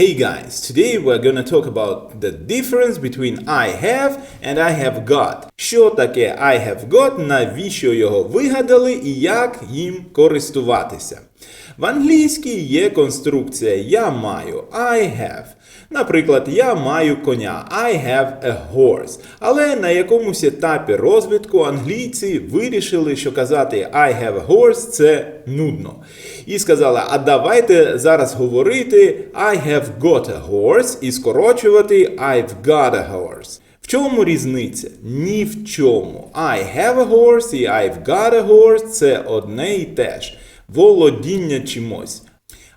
Hey guys, today we're gonna talk about the difference between I have and I have got. Що таке I have got, навіщо його вигадали і як їм користуватися. В англійській є конструкція я маю I have. Наприклад, я маю коня I have a horse. Але на якомусь етапі розвитку англійці вирішили, що казати I have a horse це нудно. І сказали, а давайте зараз говорити I have got a horse і скорочувати I've got a horse. В чому різниця? Ні в чому. I have a horse і I've got a horse це одне і те ж. Володіння чимось.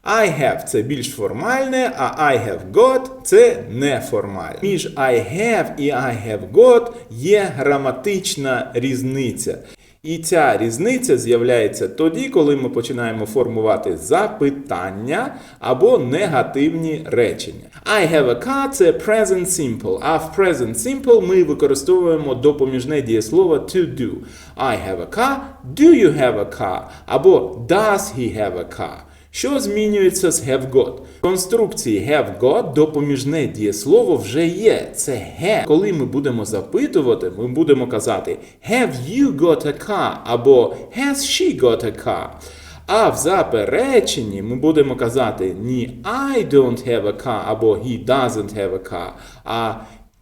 I have це більш формальне, а I have got це неформальне. Між I have і I have got є граматична різниця. І ця різниця з'являється тоді, коли ми починаємо формувати запитання або негативні речення. I have a car це present simple, а в present simple ми використовуємо допоміжне дієслово to do. I have a car, do you have a car? Або does he have a car? Що змінюється з have got? В конструкції have got допоміжне дієслово вже є. Це have. Коли ми будемо запитувати, ми будемо казати Have you got a car? або Has she got a car? А в запереченні ми будемо казати ні I don't have a car або he doesn't have a car, а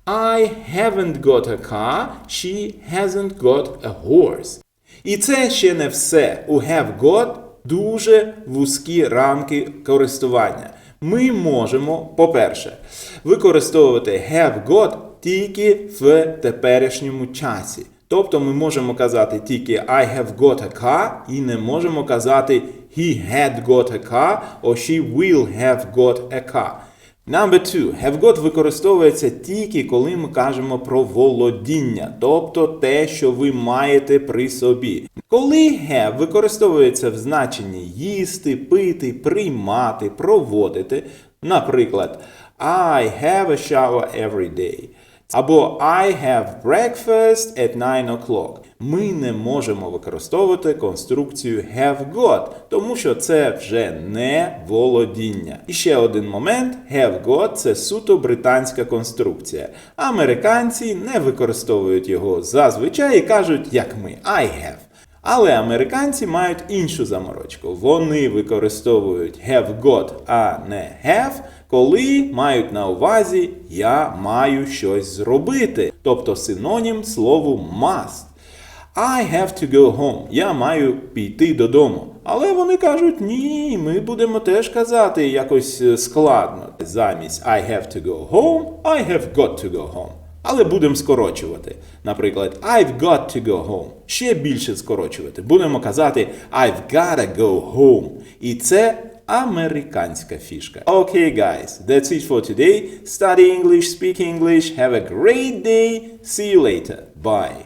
I haven't got a car, she hasn't got a horse. І це ще не все. У have got дуже вузькі рамки користування. Ми можемо, по-перше, використовувати have got тільки в теперішньому часі. Тобто ми можемо казати тільки I have got a car і не можемо казати he had got a car or she will have got a car. Number two. Have got використовується тільки коли ми кажемо про володіння, тобто те, що ви маєте при собі. Коли have використовується в значенні їсти, пити, приймати, проводити, наприклад, I have a shower every day. Або I have breakfast at 9 o'clock. Ми не можемо використовувати конструкцію have got, тому що це вже не володіння. І ще один момент: have got це суто британська конструкція. Американці не використовують його зазвичай і кажуть, як ми I have. Але американці мають іншу заморочку. Вони використовують have got, а не have, коли мають на увазі я маю щось зробити, тобто синонім слову must. I have to go home. Я маю піти додому. Але вони кажуть, ні, ми будемо теж казати якось складно. Замість I have to go home, I have got to go home. Але будемо скорочувати. Наприклад, I've got to go home. Ще більше скорочувати. Будемо казати I've gotta go home. І це американська фішка. Okay, guys, that's it for today. Study English, speak English. Have a great day. See you later. Bye.